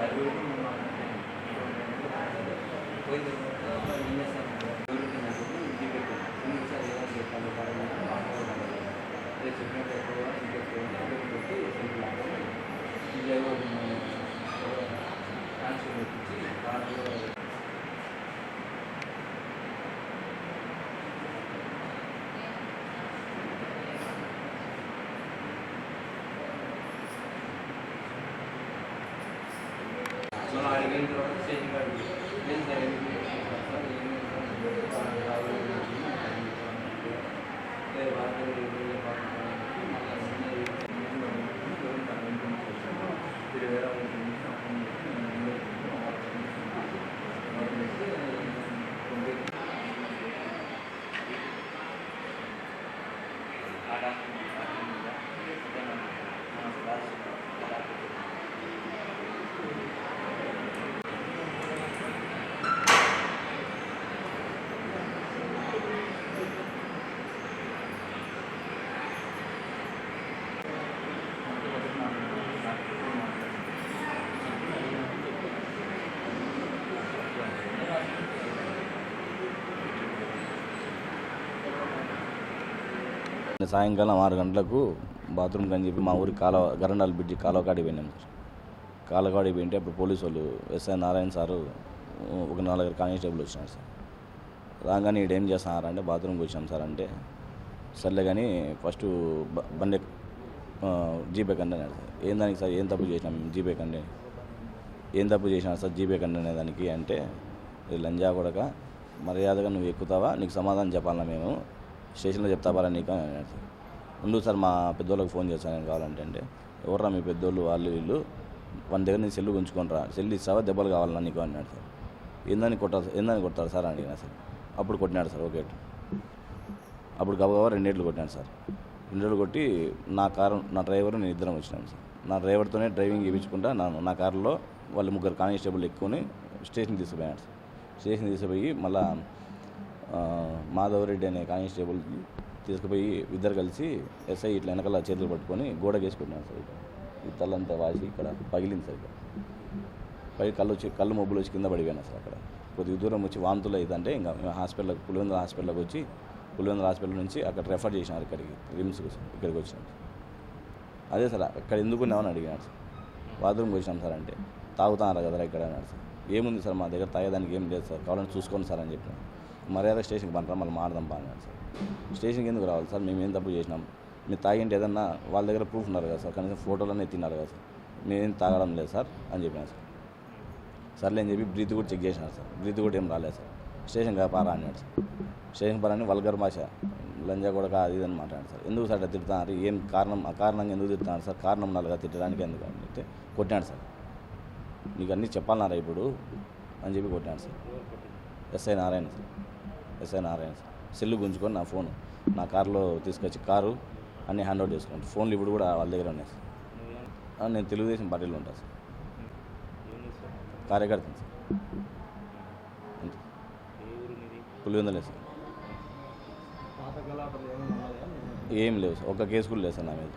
Thank you. సాయంకాలం ఆరు గంటలకు బాత్రూమ్కి అని చెప్పి మా ఊరి కాలువ గరండాల బ్రిడ్జి కాలువ కాడికి పోయినాం. సార్ కాలువ కాడికి పోయింటే అప్పుడు పోలీసు వాళ్ళు ఎస్ఐ నారాయణ సారు ఒక నాలుగు కానిస్టేబుల్ వచ్చినారు సార్. రాగానే ఈడు ఏం చేస్తున్నారు అంటే బాత్రూమ్కి వచ్చాం సార్ అంటే సర్లే కానీ ఫస్ట్ బండి జీపే కండి అన్నాడు సార్. ఏం దానికి సార్ ఏం తప్పు చేసినాం మేము జీపే కండి? ఏం తప్పు చేసినా సార్ జీపే కండి అనే దానికి అంటే లంజా కొడక మర్యాదగా నువ్వు ఎక్కుతావా నీకు సమాధానం చెప్పాలన్నా మేము? స్టేషన్లో చెప్తావా నీకు అని సార్ ఉండు సార్ మా పెద్దోళ్ళకి ఫోన్ చేస్తాను నేను కావాలంటే అంటే. ఎవర్రా మీ పెద్దోళ్ళు వాళ్ళు వీళ్ళు? వాళ్ళ దగ్గర నీ సెల్లు ఉంచుకొని రా. సెల్లు ఇస్తావా దెబ్బలు కావాలన్నా నీకు అన్నాడు సార్. ఏందని కొట్టాలి ఏందని కొడతారు సార్ అడిగినా సార్. అప్పుడు కొట్టినాడు సార్ ఓకే. అప్పుడు గబగబా రెండేళ్ళు కొట్టినాడు సార్. రెండేళ్ళు కొట్టి నా కారు నా డ్రైవర్ నేను ఇద్దరం వచ్చినాను సార్. నా డ్రైవర్తోనే డ్రైవింగ్ ఇప్పించుకుంటా నా నా కారులో వాళ్ళు ముగ్గురు కానిస్టేబుల్ ఎక్కుని స్టేషన్ తీసుకుపోయాడు సార్. స్టేషన్ తీసుకుపోయి మళ్ళీ మాధవరెడ్డి అనే కానిస్టేబుల్ తీసుకుపోయి ఇద్దరు కలిసి ఎస్ఐ ఇట్లా వెనకాల చేతులు పట్టుకొని గోడ వేసుకుంటున్నాను సార్ ఇక్కడ. ఈ తల్లంతా వాసి ఇక్కడ పగిలింది సార్ ఇక్కడ. పై కళ్ళు వచ్చి కళ్ళు మబ్బులు వచ్చి కింద పడిపోయినా సార్ అక్కడ. కొద్దిగా దూరం వచ్చి వాంతులు అవుతుంటే ఇంకా మేము హాస్పిటల్కి పులివెందుల హాస్పిటల్కి వచ్చి పులివెందుల హాస్పిటల్ నుంచి అక్కడ రెఫర్ చేసినారు ఇక్కడికి రిమ్స్కి ఇక్కడికి వచ్చినాం అదే సార్ అక్కడ ఎందుకు ఉన్నామని అడిగినాడు సార్. బాత్రూమ్కి వచ్చినాం సార్ అంటే తాగుతున్నారు కదా ఇక్కడ అన్నాడు సార్. ఏముంది సార్ మా దగ్గర తాగేదానికి ఏం లేదు సార్ కావాలని చూసుకోండి సార్ అని చెప్పినాను మర్యాద స్టేషన్కి పంపరా మళ్ళీ మాడదాం బాగున్నాడు సార్. స్టేషన్కి ఎందుకు రావాలి సార్? మేము ఏం తప్పు చేసినాం? మీరు తాగింటే ఏదన్నా వాళ్ళ దగ్గర ప్రూఫ్ ఉన్నారు కదా సార్? కనీసం ఫోటోలన్నీ ఎత్తినారు కదా సార్? మేమేం తాగడం లేదు సార్ అని చెప్పిన సార్. సర్లే అని చెప్పి బ్రీత్ కూడా చెక్ చేసినారు సార్. బ్రీత్ కూడా ఏం రాలేదు సార్. స్టేషన్ పారా అన్నాడు సార్. స్టేషన్ పారా అని వల్గర్ భాష లంజా కూడా కాదు ఇది అని మాట్లాడారు సార్. ఎందుకు సార్ అట్లా తిడుతున్నారు? ఏం కారణం అకారణంగా ఎందుకు తిడుతున్నారు సార్? కారణం ఉండాలి తిట్టడానికి ఎందుకు అని చెప్తే కొట్టినాడు సార్. నీకు అన్నీ చెప్పాలన్నారా ఇప్పుడు? అని చెప్పి కొట్టినాడు sir. SI Narayana sir. SI Narayana sir. Cell గుంజుకొని నా ఫోన్ నా కారులో తీసుకొచ్చి కారు అన్నీ హ్యాండ్ అవుట్ చేసుకోండి ఫోన్లు ఇప్పుడు కూడా వాళ్ళ దగ్గర ఉన్నాయి సార్. నేను తెలుగుదేశం పార్టీలో ఉంటాను సార్. కార్యకర్తను సార్. అంతే. పులివెందులే సార్. ఏం లేవు సార్. ఒక్క కేసు కూడా లేదు సార్ నా మీద.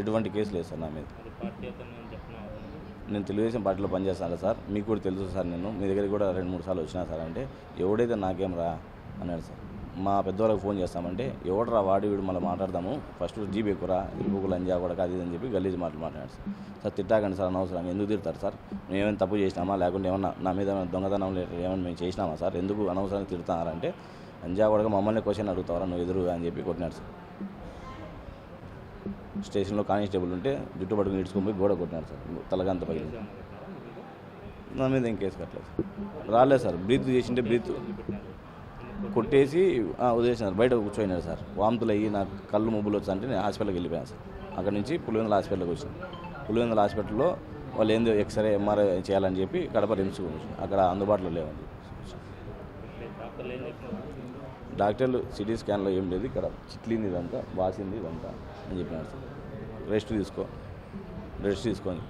ఎటువంటి కేసు లేదు సార్ నా మీద. నేను తెలుగుదేశం పార్టీలో పనిచేస్తాను సార్. మీకు కూడా తెలుసు సార్ నేను. మీ దగ్గరికి కూడా రెండు మూడు సార్లు వచ్చినా సార్ అంటే ఎవడైతే నాకేం రా అన్నాడు సార్. మా పెద్దవాళ్ళకి ఫోన్ చేస్తామంటే ఎవడరా వాడి వీడు మళ్ళీ మాట్లాడదాము. ఫస్ట్ జీబీ ఎక్కురా ఇల్లుకు లంజా కూడా అది ఇది అని చెప్పి గలీజ్ మాటలు మాట్లాడారు సార్. సార్ తిట్టాకండి సార్ అనవసరం. ఎందుకు తిడతారు సార్? మేమేమైనా తప్పు చేసినామా? లేకుంటే ఏమన్నా నా మీద ఏమైనా దొంగతనం లేదు ఏమైనా మేము చేసినామా సార్? ఎందుకు అనవసరంగా తిడతారంటే లంజా కూడా మమ్మల్ని క్వశ్చన్ అడుగుతావరా? నువ్వు ఎదురుగా అని చెప్పి కొట్టినాడు సార్. స్టేషన్లో కానిస్టేబుల్ ఉంటే జుట్టు పట్టుకుని ఇడ్చుకొని పోయి గోడ కొట్టినారు సార్. తలగంత పగిలింది నా మీద ఏం కేసు కట్టలేదు సార్. రాలేదు సార్. బ్రీత్ చేసింటే బ్రీత్ కొట్టేసి వదిలేసినారు బయట కూర్చోయినారు సార్. వాంతులు అయ్యి నాకు కళ్ళు ముబ్బులు వచ్చా అంటే నేను హాస్పిటల్కి వెళ్ళిపోయాను సార్. అక్కడ నుంచి పులివెందుల హాస్పిటల్కి వచ్చాను. పులివెందుల హాస్పిటల్లో వాళ్ళు ఏందో ఎక్స్రే ఎంఆర్ఐ చేయాలని చెప్పి కడప రిమ్స్ అక్కడ అందుబాటులో లేవండి డాక్టర్లు సిటీ స్కాన్లో ఏం లేదు. ఇక్కడ చిట్లింది ఇదంతా వాసింది ఇదంతా. అని చెప్పినారు సార్. రెస్ట్ తీసుకో రెస్ట్ తీసుకొని